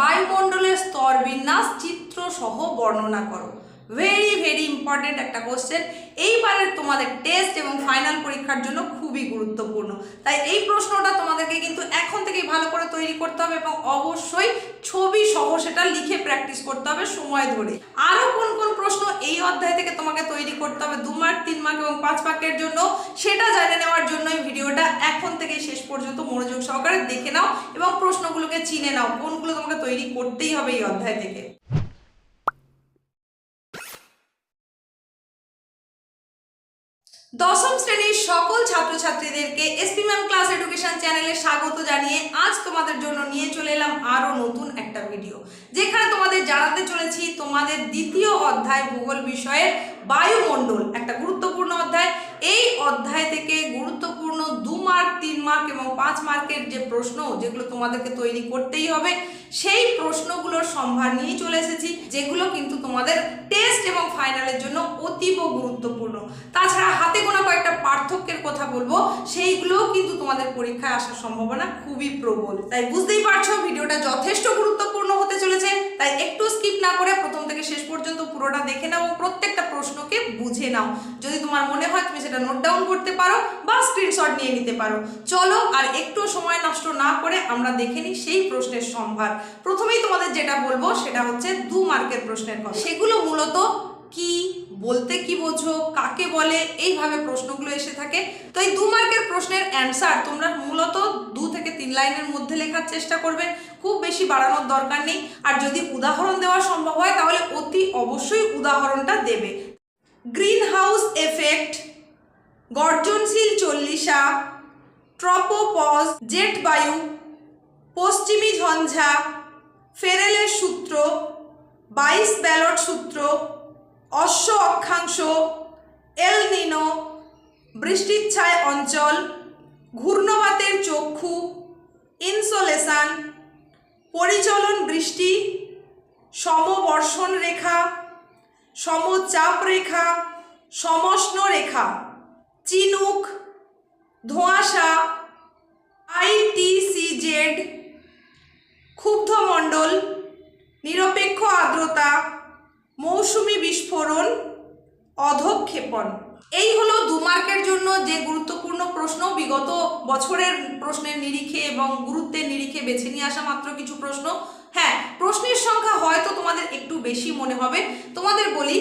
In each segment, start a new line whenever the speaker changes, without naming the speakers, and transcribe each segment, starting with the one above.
বায়ুমণ্ডলের স্তর বিন্যাস চিত্র সহ বর্ণনা করো। ভেরি ভেরি ইম্পর্টেন্ট একটা কোশ্চেন এইবারের তোমাদের টেস্ট এবং ফাইনাল পরীক্ষার জন্য খুবই গুরুত্বপূর্ণ। তাই এই প্রশ্নটা তোমাদেরকে কিন্তু এখন থেকেই ভালো করে তৈরি করতে হবে এবং অবশ্যই ছবি সহ সেটা লিখে প্র্যাকটিস করতে হবে সময় ধরে। আরও কোন কোন প্রশ্ন এই অধ্যায় থেকে তোমাকে তৈরি করতে হবে, দু মার্ক তিন মার্ক এবং পাঁচ মার্কের জন্য, সেটা জেনে নেওয়ার জন্য এই ভিডিওটা এখন থেকে শেষ পর্যন্ত মনোযোগ সহকারে দেখে নাও এবং প্রশ্নগুলোকে চিনে নাও, কোনগুলো তোমাকে তৈরি করতেই হবে এই অধ্যায় থেকে। দশম শ্রেণির সকল ছাত্রছাত্রীদেরকে এসপি ম্যাম ক্লাস এডুকেশন চ্যানেলে স্বাগত জানিয়ে আজ তোমাদের জন্য নিয়ে চলে এলাম আরও নতুন একটা ভিডিও যেখানে তোমাদের জানাতে চলেছি তোমাদের দ্বিতীয় অধ্যায় ভূগোল বিষয়ের বায়ুমণ্ডল, একটা গুরুত্বপূর্ণ অধ্যায়। এই অধ্যায় থেকে গুরুত্বপূর্ণ দু মার্ক, তিন মার্ক এবং পাঁচ মার্কের যে প্রশ্ন যেগুলো তোমাদেরকে তৈরি করতেই হবে, সেই প্রশ্নগুলোর সম্ভার নিয়েই চলে এসেছি, যেগুলো কিন্তু তোমাদের টেস্ট এবং ফাইনালের জন্য অতীব গুরুত্বপূর্ণ। তাছাড়া হাতে গোনা কয়েকটা পার্থক্যের কথা বলব, সেইগুলোও কিন্তু তোমাদের পরীক্ষায় আসার সম্ভাবনা খুবই প্রবল। তাই বুঝতেই পারছ, ভিডিওটা যথেষ্ট গুরুত্বপূর্ণ হতে চলেছে, তাই একটু স্কিপ না করে প্রথম থেকে শেষ পর্যন্ত পুরোটা দেখে নাও প্রত্যেকটা প্রশ্নকে বুঝে নাও। যদি তোমার মনে হয় তুমি সেটা নোট ডাউন করতে পারো বা স্ক্রিনশট নিয়ে নিতে পারো। চলো আর একটু সময় নষ্ট না করে আমরা দেখে নিই সেই প্রশ্নের সম্ভার। প্রথমেই তোমাদের যেটা বলব সেটা হচ্ছে দু মার্কের প্রশ্নের কথা। সেগুলো মূলত কি, বলতে কি বোঝো, কাকে বলে, এইভাবে প্রশ্নগুলো এসে থাকে। তো এই দু মার্কের প্রশ্নের অ্যান্সার তোমরা মূলত দু থেকে তিন লাইনের মধ্যে লেখার চেষ্টা করবে। খুব বেশি বাড়ানোর দরকার নেই। আর যদি উদাহরণ দেওয়া সম্ভব হয় তাহলে অতি অবশ্যই উদাহরণটা দেবে। গ্রিন হাউস এফেক্ট, গর্জনশীল চল্লিশা ট্রপোপজ জেট বায়ু, পশ্চিমী ঝঞ্ঝা ফেরেলের সূত্র, বাইশ ব্যালট সূত্র, অশ্ব অক্ষাংশ, এল নিনো, বৃষ্টিচ্ছায় অঞ্চল, ঘূর্ণবাতের চক্ষু, ইনসোলেশন, পরিচলন বৃষ্টি, সমবর্ষণ রেখা সমচাপ রেখা সমষ্ণ রেখা চিনুক ধোঁয়াশা আইটিসিজেড ক্ষুব্ধমণ্ডল, নিরপেক্ষ আর্দ্রতা, মৌসুমি বিস্ফোরণ, অধক্ষেপণ। এই হলো দু মার্কের জন্য যে গুরুত্বপূর্ণ প্রশ্ন। বিগত বছরের প্রশ্নের নিরিখে এবং গুরুত্বের নিরিখে বেছে নিয়ে আসা মাত্র কিছু প্রশ্ন। হয়তো তোমাদের একটু বেশি মনে হবে। তোমাদের বলি,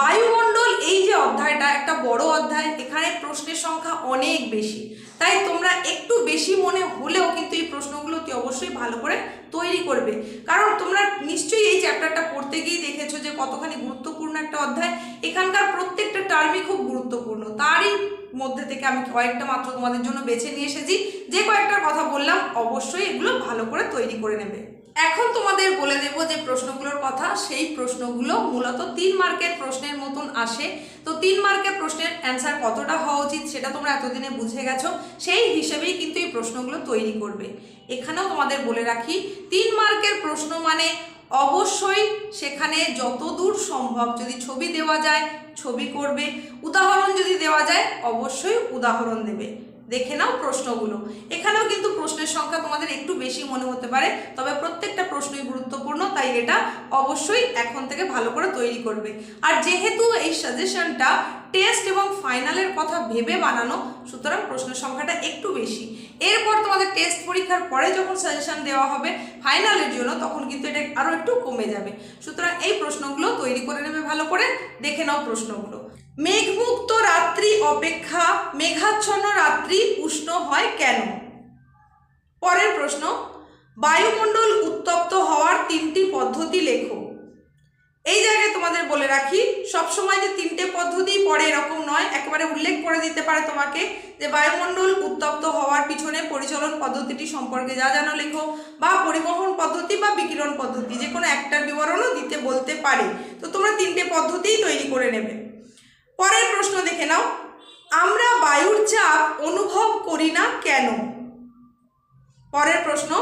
বায়ুমণ্ডল এই যে অধ্যায়টা, একটা বড় অধ্যায়, এখানে প্রশ্নের সংখ্যা অনেক বেশি। তাই তোমরা একটু বেশি মনে হলেও কিন্তু এই প্রশ্নগুলো তুই অবশ্যই ভালো করে তৈরি করবে। কারণ তোমরা নিশ্চয়ই এই চ্যাপ্টারটা পড়তে গিয়ে দেখেছ যে কতখানি গুরুত্বপূর্ণ একটা অধ্যায়। এখানকার প্রত্যেকটা টার্মই খুব গুরুত্বপূর্ণ। তারই মধ্যে থেকে আমি কয়েকটা মাত্র তোমাদের জন্য বেছে নিয়ে এসেছি। যে কয়েকটার কথা বললাম, অবশ্যই এগুলো ভালো করে তৈরি করে নেবে। এখন তোমাদের বলে দেব যে প্রশ্নগুলোর কথা। সেই প্রশ্নগুলো মূলত তিন মার্কের প্রশ্নের মতন আসে। তো তিন মার্কের প্রশ্নের অ্যান্সার কতটা হওয়া উচিত সেটা তোমরা এতদিনে বুঝে গেছো। সেই হিসেবেই কিন্তু এই প্রশ্নগুলো তৈরি করবে। এখানেও তোমাদের বলে রাখি, তিন মার্কের প্রশ্ন মানে অবশ্যই সেখানে যতদূর সম্ভব যদি ছবি দেওয়া যায়, ছবি করবে। উদাহরণ যদি দেওয়া যায়, অবশ্যই উদাহরণ দেবে। দেখে নাও প্রশ্নগুলো। এখানেও কিন্তু প্রশ্নের সংখ্যা তোমাদের একটু বেশি মনে হতে পারে, তবে প্রত্যেকটা প্রশ্নই গুরুত্বপূর্ণ, তাই এটা অবশ্যই এখন থেকে ভালো করে তৈরি করবে। আর যেহেতু এই সাজেশনটা টেস্ট এবং ফাইনালের কথা ভেবে বানানো, সুতরাং প্রশ্নের সংখ্যাটা একটু বেশি। এরপর তোমাদের টেস্ট পরীক্ষার পরে যখন সাজেশন দেওয়া হবে, ফাইনালের জন্য, তখন কিন্তু এটা আরও একটু কমে যাবে। সুতরাং এই প্রশ্নগুলো তৈরি করে নেবে ভালো করে, দেখে নাও প্রশ্নগুলো। মেঘমুক্ত রাত্রি অপেক্ষা, মেঘাচ্ছন্ন রাত্রি উষ্ণ হয় কেন? পরের প্রশ্ন, বায়ুমণ্ডল উত্তপ্ত হওয়ার তিনটি পদ্ধতি লেখো। এই জায়গায় তোমাদের বলে রাখি, সবসময় যে তিনটে পদ্ধতি পড়ে এরকম নয়, একেবারে উল্লেখ করে দিতে পারে তোমাকে যে বায়ুমণ্ডল উত্তপ্ত হওয়ার পিছনে পরিচালন পদ্ধতিটি সম্পর্কে যা জানো লেখো, বা পরিবহন পদ্ধতি বা বিকিরণ পদ্ধতি, যে কোনো একটার বিবরণও দিতে বলতে পারে। তো তোমরা তিনটে পদ্ধতিই তৈরি করে নেবে। পরের প্রশ্ন দেখে নাও। আমরা বায়ুর চাপ অনুভব করি না কেন? পরের প্রশ্ন,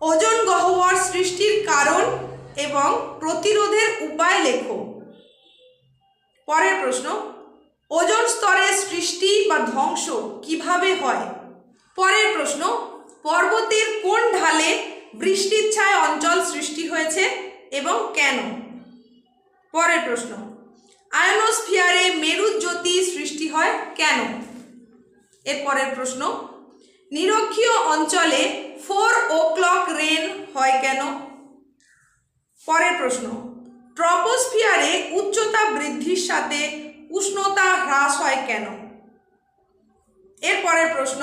ওজন গহ্বর সৃষ্টির কারণ এবং প্রতিরোধের উপায় লেখো। পরের প্রশ্ন, ওজন স্তরের সৃষ্টি বা ধ্বংস কীভাবে হয়? পরের প্রশ্ন, পর্বতের কোন ঢালে বৃষ্টির ছায় অঞ্চল সৃষ্টি হয়েছে এবং কেন? পরের প্রশ্ন আয়নোস্ফিয়ারে মেরুজ্যোতি সৃষ্টি হয় কেন? এরপরের প্রশ্ন, নিরক্ষীয় অঞ্চলে ফোর ও ক্লক রেন হয় কেন? পরের প্রশ্ন, ট্রপোস্ফিয়ারে উচ্চতা বৃদ্ধির সাথে উষ্ণতা হ্রাস হয় কেন? এরপরের প্রশ্ন,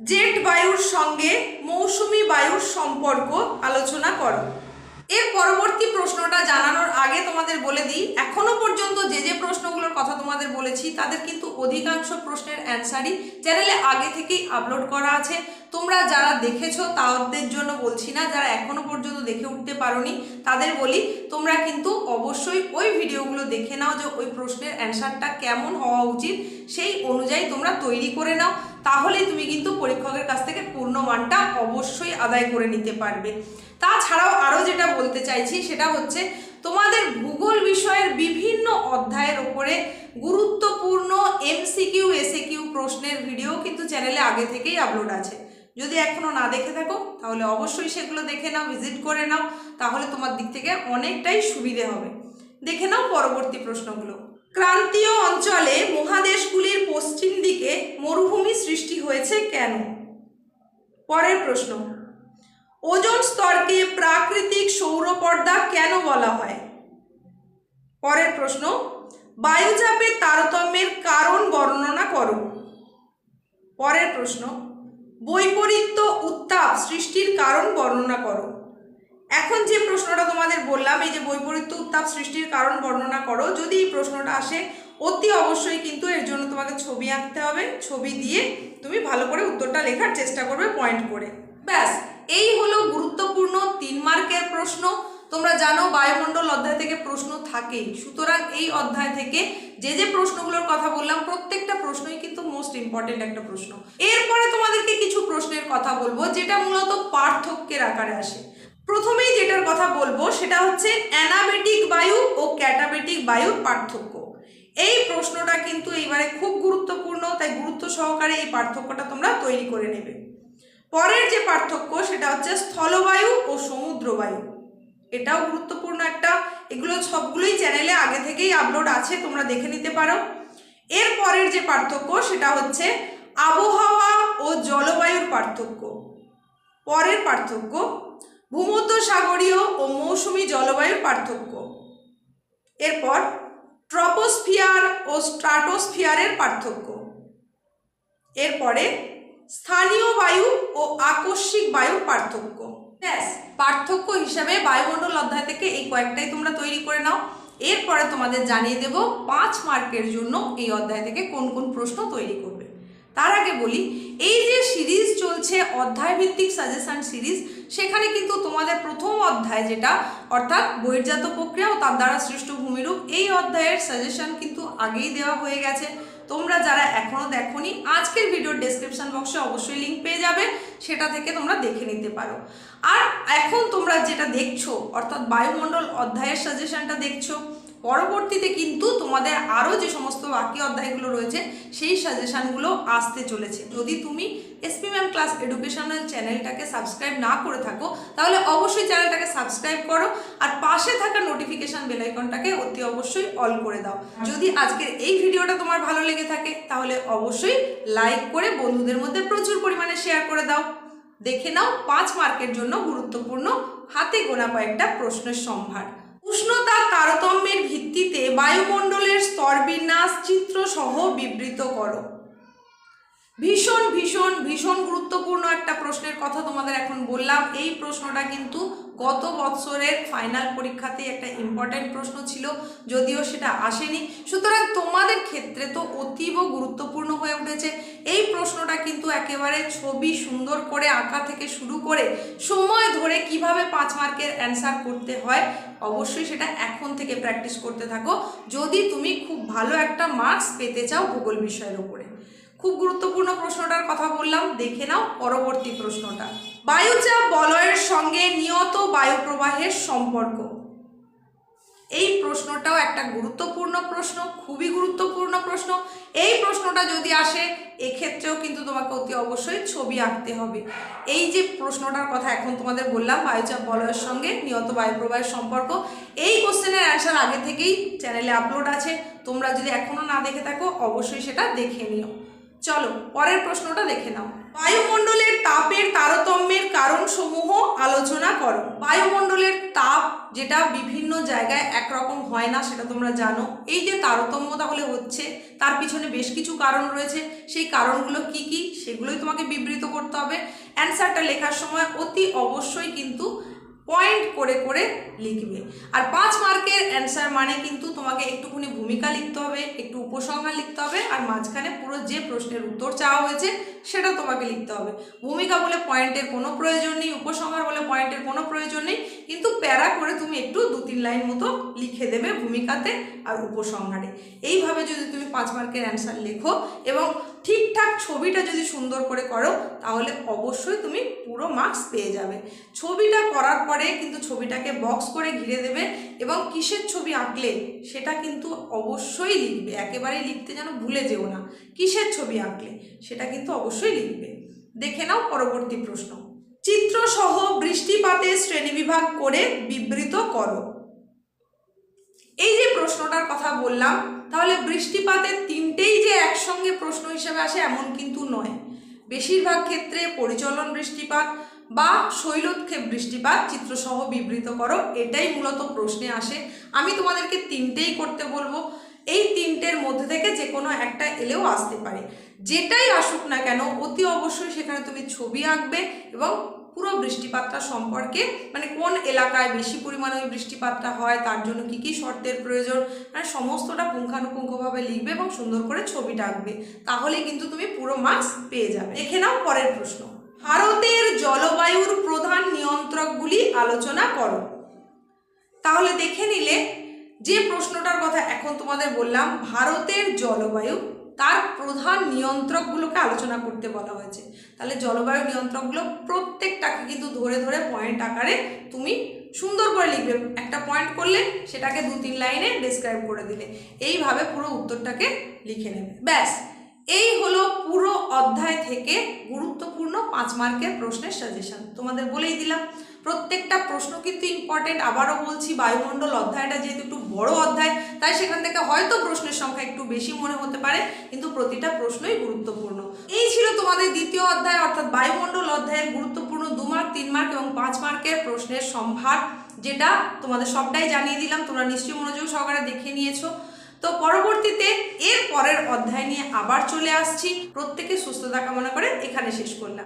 জেট বায়ুর সঙ্গে মৌসুমি বায়ুর সম্পর্ক আলোচনা করো। এর পরবর্তী প্রশ্নটা জানানোর আগে তোমাদের বলে দিই, এখনও পর্যন্ত যে যে প্রশ্নগুলোর কথা তোমাদের বলেছি, তাদের কিন্তু অধিকাংশ প্রশ্নের অ্যান্সারই চ্যানেলে আগে থেকেই আপলোড করা আছে। তোমরা যারা দেখেছ তাদের জন্য বলছি না, যারা এখনও পর্যন্ত দেখে উঠতে পারোনি, তাদের বলি, তোমরা কিন্তু অবশ্যই ওই ভিডিওগুলো দেখে নাও যে ওই প্রশ্নের অ্যান্সারটা কেমন হওয়া উচিত, সেই অনুযায়ী তোমরা তৈরি করে নাও। তাহলেই তুমি কিন্তু পরীক্ষকের কাছ থেকে পূর্ণ মানটা অবশ্যই আদায় করে নিতে পারবে। তাছাড়াও আরও যেটা বলতে চাইছি সেটা হচ্ছে তোমাদের ভূগোল বিষয়ের বিভিন্ন অধ্যায়ের ওপরে গুরুত্বপূর্ণ এমসিকিউ এসিকিউ প্রশ্নের ভিডিও কিন্তু চ্যানেলে আগে থেকেই আপলোড আছে। যদি এখনও না দেখে থাকো, তাহলে অবশ্যই সেগুলো দেখে নাও ভিজিট করে নাও, তাহলে তোমার দিক থেকে অনেকটাই সুবিধে হবে। দেখে নাও পরবর্তী প্রশ্নগুলো। ক্রান্তীয় অঞ্চলে মহাদেশগুলির পশ্চিম দিকে মরুভূমি সৃষ্টি হয়েছে কেন? পরের প্রশ্ন। ওজোন স্তরকে প্রাকৃতিক সৌরপর্দা কেন বলা হয়? পরের প্রশ্ন, বায়ুচাপের তারতম্যের কারণ বর্ণনা করো। পরের প্রশ্ন, বৈপরীত্য উত্তাপ সৃষ্টির কারণ বর্ণনা করো। এখন যে প্রশ্নটা তোমাদের বললাম, এই যে বৈপরীত্য উত্তাপ সৃষ্টির কারণ বর্ণনা করো, যদি এই প্রশ্নটা আসে, অতি অবশ্যই কিন্তু এর জন্য তোমাকে ছবি আঁকতে হবে, ছবি দিয়ে তুমি ভালো করে উত্তরটা লেখার চেষ্টা করবে পয়েন্ট করে। ব্যাস। এই হলো গুরুত্বপূর্ণ তিন মার্কের প্রশ্ন। তোমরা জানো বায়ুমণ্ডল অধ্যায় থেকে প্রশ্ন থাকেই। সুতরাং এই অধ্যায় থেকে যে যে প্রশ্নগুলোর কথা বললাম, প্রত্যেকটা প্রশ্নই কিন্তু মোস্ট ইম্পর্টেন্ট একটা প্রশ্ন। এরপরে তোমাদেরকে কিছু প্রশ্নের কথা বলব, যেটা মূলত পার্থক্যের আকারে আসে। প্রথমেই যেটার কথা বলব, সেটা হচ্ছে অ্যানাবেটিক বায়ু ও ক্যাটাবেটিক বায়ুর পার্থক্য। এই প্রশ্নটা কিন্তু এইবারে খুব গুরুত্বপূর্ণ, তাই গুরুত্ব সহকারে এই পার্থক্যটা তোমরা তৈরি করে নেবে। পরের যে পার্থক্য সেটা হচ্ছে স্থলবায়ু ও সমুদ্রবায়ু। এটাও গুরুত্বপূর্ণ একটা। এগুলো সবগুলোই চ্যানেলে আগে থেকেই আপলোড আছে, তোমরা দেখে নিতে পারো। এর পরের যে পার্থক্য সেটা হচ্ছে আবহাওয়া ও জলবায়ুর পার্থক্য। পরের পার্থক্য, ভূমধ্যসাগরীয় ও মৌসুমি জলবায়ুর পার্থক্য। এরপর ট্রপোস্ফিয়ার ও স্ট্রাটোস্ফিয়ারের পার্থক্য। এরপরে স্থানীয় বায়ু ও আকস্মিক বায়ুর পার্থক্য। ব্যাস, পার্থক্য হিসাবে বায়ুমণ্ডল অধ্যায় থেকে এই কয়েকটাই তোমরা তৈরি করে নাও। এরপরে তোমাদের জানিয়ে দেব পাঁচ মার্কের জন্য এই অধ্যায় থেকে কোন কোন প্রশ্ন তৈরি করবে। তার আগে বলি, এই যে সিরিজ চলছে অধ্যায় ভিত্তিক সাজেশন সিরিজ, সেখানে কিন্তু তোমাদের প্রথম অধ্যায় যেটা, অর্থাৎ বহির্জাত প্রক্রিয়া ও তার দ্বারা সৃষ্ট ভূমিরূপ, এই অধ্যায়ের সাজেশন কিন্তু আগেই দেওয়া হয়ে গেছে। তোমরা যারা এখনও দেখোনি, আজকের ভিডিওর ডিসক্রিপশান বক্সে অবশ্যই লিঙ্ক পেয়ে যাবে, সেটা থেকে তোমরা দেখে নিতে পারো। আর এখন তোমরা যেটা দেখছ, অর্থাৎ বায়ুমণ্ডল অধ্যায়ের সাজেশনটা দেখছ পরবর্তীতে কিন্তু তোমাদের আরও যে সমস্ত বাকি অধ্যায়গুলো রয়েছে, সেই সাজেশানগুলো আসতে চলেছে। যদি তুমি এসপি ম্যাম ক্লাস এডুকেশনাল চ্যানেলটাকে সাবস্ক্রাইব না করে থাকো, তাহলে অবশ্যই চ্যানেলটাকে সাবস্ক্রাইব করো আর পাশে থাকা নোটিফিকেশান বেলাইকনটাকে অতি অবশ্যই অল করে দাও। যদি আজকের এই ভিডিওটা তোমার ভালো লেগে থাকে, তাহলে অবশ্যই লাইক করে বন্ধুদের মধ্যে প্রচুর পরিমাণে শেয়ার করে দাও। দেখে নাও পাঁচ মার্কের জন্য গুরুত্বপূর্ণ হাতে গোনা কয়েকটা প্রশ্নের সম্ভার। উষ্ণতা তারতম্যের ভিত্তিতে বায়ুমণ্ডলের স্তরবিন্যাস চিত্রসহ বিবৃত করো। ভীষণ ভীষণ ভীষণ গুরুত্বপূর্ণ একটা প্রশ্নের কথা তোমাদের এখন বললাম। এই প্রশ্নটা কিন্তু গত বৎসরের ফাইনাল পরীক্ষাতে একটা ইম্পর্ট্যান্ট প্রশ্ন ছিল, যদিও সেটা আসেনি। সুতরাং তোমাদের ক্ষেত্রে তো অতীব গুরুত্বপূর্ণ হয়ে উঠেছে। এই প্রশ্নটা কিন্তু একেবারে ছবি সুন্দর করে আঁকা থেকে শুরু করে সময় ধরে কীভাবে পাঁচ মার্কের অ্যান্সার করতে হয়, অবশ্যই সেটা এখন থেকে প্র্যাকটিস করতে থাকো। যদি তুমি খুব ভালো একটা মার্কস পেতে চাও ভূগোল বিষয়ের উপরে খুব গুরুত্বপূর্ণ প্রশ্নটার কথা বললাম, দেখে নাও পরবর্তী প্রশ্নটা। বায়ুচাপ বলয়ের সঙ্গে নিয়ত বায়ু প্রবাহের সম্পর্ক। এই প্রশ্নটাও একটা গুরুত্বপূর্ণ প্রশ্ন, খুবই গুরুত্বপূর্ণ প্রশ্ন। এই প্রশ্নটা যদি আসে, এক্ষেত্রেও কিন্তু তোমাকে অতি অবশ্যই ছবি আঁকতে হবে। এই যে প্রশ্নটার কথা এখন তোমাদের বললাম, বায়ুচাপ বলয়ের সঙ্গে নিয়ত বায়ুপ্রবাহের সম্পর্ক, এই কোশ্চেনের অ্যান্সার আগে থেকেই চ্যানেলে আপলোড আছে। তোমরা যদি এখনও না দেখে থাকো, অবশ্যই সেটা দেখে নিও। চলো, পরের প্রশ্নটা দেখে নাও। বায়ুমণ্ডলের তাপের তারতম্যের কারণসমূহ আলোচনা করো। বায়ুমণ্ডলের তাপ যেটা বিভিন্ন জায়গায় একরকম হয় না, সেটা তোমরা জানো। এই যে তারতম্য তাহলে হচ্ছে, তার পিছনে বেশ কিছু কারণ রয়েছে। সেই কারণগুলো কি কি, সেগুলোই তোমাকে বিবৃত করতে হবে। অ্যান্সারটা লেখার সময় অতি অবশ্যই কিন্তু পয়েন্ট করে করে লিখবে। আর পাঁচ মার্কের অ্যান্সার মানে কিন্তু তোমাকে একটুখানি ভূমিকা লিখতে হবে, একটু উপসংহার লিখতে হবে, আর মাঝখানে পুরো যে প্রশ্নের উত্তর চাওয়া হয়েছে সেটা তোমাকে লিখতে হবে। ভূমিকা বলে পয়েন্টের কোনো প্রয়োজন নেই, উপসংহার বলে পয়েন্টের কোনো প্রয়োজন নেই, কিন্তু প্যারা করে তুমি একটু দু তিন লাইন মতো লিখে দেবে ভূমিকাতে আর উপসংহারে। এইভাবে যদি তুমি পাঁচ মার্কের অ্যান্সার লেখো এবং ঠিকঠাক ছবিটা যদি সুন্দর করে করো, তাহলে অবশ্যই তুমি পুরো মার্কস পেয়ে যাবে। ছবিটা করার পরে কিন্তু ছবিটাকে বক্স করে ঘিরে দেবে এবং কিসের ছবি আঁকলে সেটা কিন্তু অবশ্যই লিখবে। একেবারেই লিখতে যেন ভুলে যেও না। কিসের ছবি আঁকলে সেটা কিন্তু অবশ্যই লিখবে। দেখে নাও পরবর্তী প্রশ্ন। চিত্রসহ বৃষ্টিপাতের শ্রেণীবিভাগ করে বিবৃত করো। এই যে প্রশ্নটার কথা বললাম, তাহলে বৃষ্টিপাতের তিনটেই যে একসঙ্গে প্রশ্ন হিসেবে আসে এমন কিন্তু নয়। বেশিরভাগ ক্ষেত্রে পরিচলন বৃষ্টিপাত বা শৈলোৎক্ষেপ বৃষ্টিপাত চিত্রসহ বিবৃত করো, এটাই মূলত প্রশ্নে আসে। আমি তোমাদেরকে তিনটেই করতে বলব। এই তিনটের মধ্যে থেকে যে কোনো একটা এলেও আসতে পারে। যেটাই আসুক না কেন, অতি অবশ্যই সেখানে তুমি ছবি আঁকবে এবং পুরো বৃষ্টিপাতটা সম্পর্কে মানে কোন এলাকায় বেশি পরিমাণে ওই বৃষ্টিপাতটা হয়, তার জন্য কি কি শর্তের প্রয়োজন মানে সমস্তটা পুঙ্খানুপুঙ্খভাবে লিখবে এবং সুন্দর করে ছবিটা আঁকবে তাহলে কিন্তু তুমি পুরো মার্কস পেয়ে যাবে। দেখে নাও পরের প্রশ্ন। ভারতের জলবায়ুর প্রধান নিয়ন্ত্রকগুলি আলোচনা করো। তাহলে দেখে নিলে যে প্রশ্নটার কথা এখন তোমাদের বললাম, ভারতের জলবায়ু তার প্রধান নিয়ন্ত্রকগুলোকে আলোচনা করতে বলা হয়েছে। তাহলে জলবায়ু নিয়ন্ত্রকগুলো প্রত্যেকটাকে কিন্তু ধরে ধরে পয়েন্ট আকারে তুমি সুন্দর করে লিখবে। একটা পয়েন্ট করলে সেটাকে দু তিন লাইনে ডেসক্রাইব করে দিলে। এইভাবে পুরো উত্তরটাকে লিখে নেবে। ব্যাস, এই হলো পুরো অধ্যায় থেকে গুরুত্বপূর্ণ পাঁচ মার্কের প্রশ্নের সাজেশন তোমাদের বলেই দিলাম। প্রত্যেকটা প্রশ্ন কিন্তু ইম্পর্টেন্ট আবারও বলছি, বায়ুমণ্ডল অধ্যায়টা যেহেতু একটু বড় অধ্যায়, তাই সেখান থেকে হয়তো প্রশ্নের সংখ্যা একটু বেশি মনে হতে পারে, কিন্তু প্রতিটা প্রশ্নই গুরুত্বপূর্ণ। এই ছিল তোমাদের দ্বিতীয় অধ্যায়, অর্থাৎ বায়ুমণ্ডল অধ্যায়ের গুরুত্বপূর্ণ দু মার্ক তিন মার্ক এবং পাঁচ মার্কের প্রশ্নের সম্ভার, যেটা তোমাদের সবটাই জানিয়ে দিলাম। তোমরা নিশ্চয়ই মনোযোগ সহকারে দেখে নিয়েছো। তো পরবর্তীতে এর পরের অধ্যায় নিয়ে আবার চলে আসছি। প্রত্যেকে সুস্থতা কামনা করে এখানে শেষ করলাম।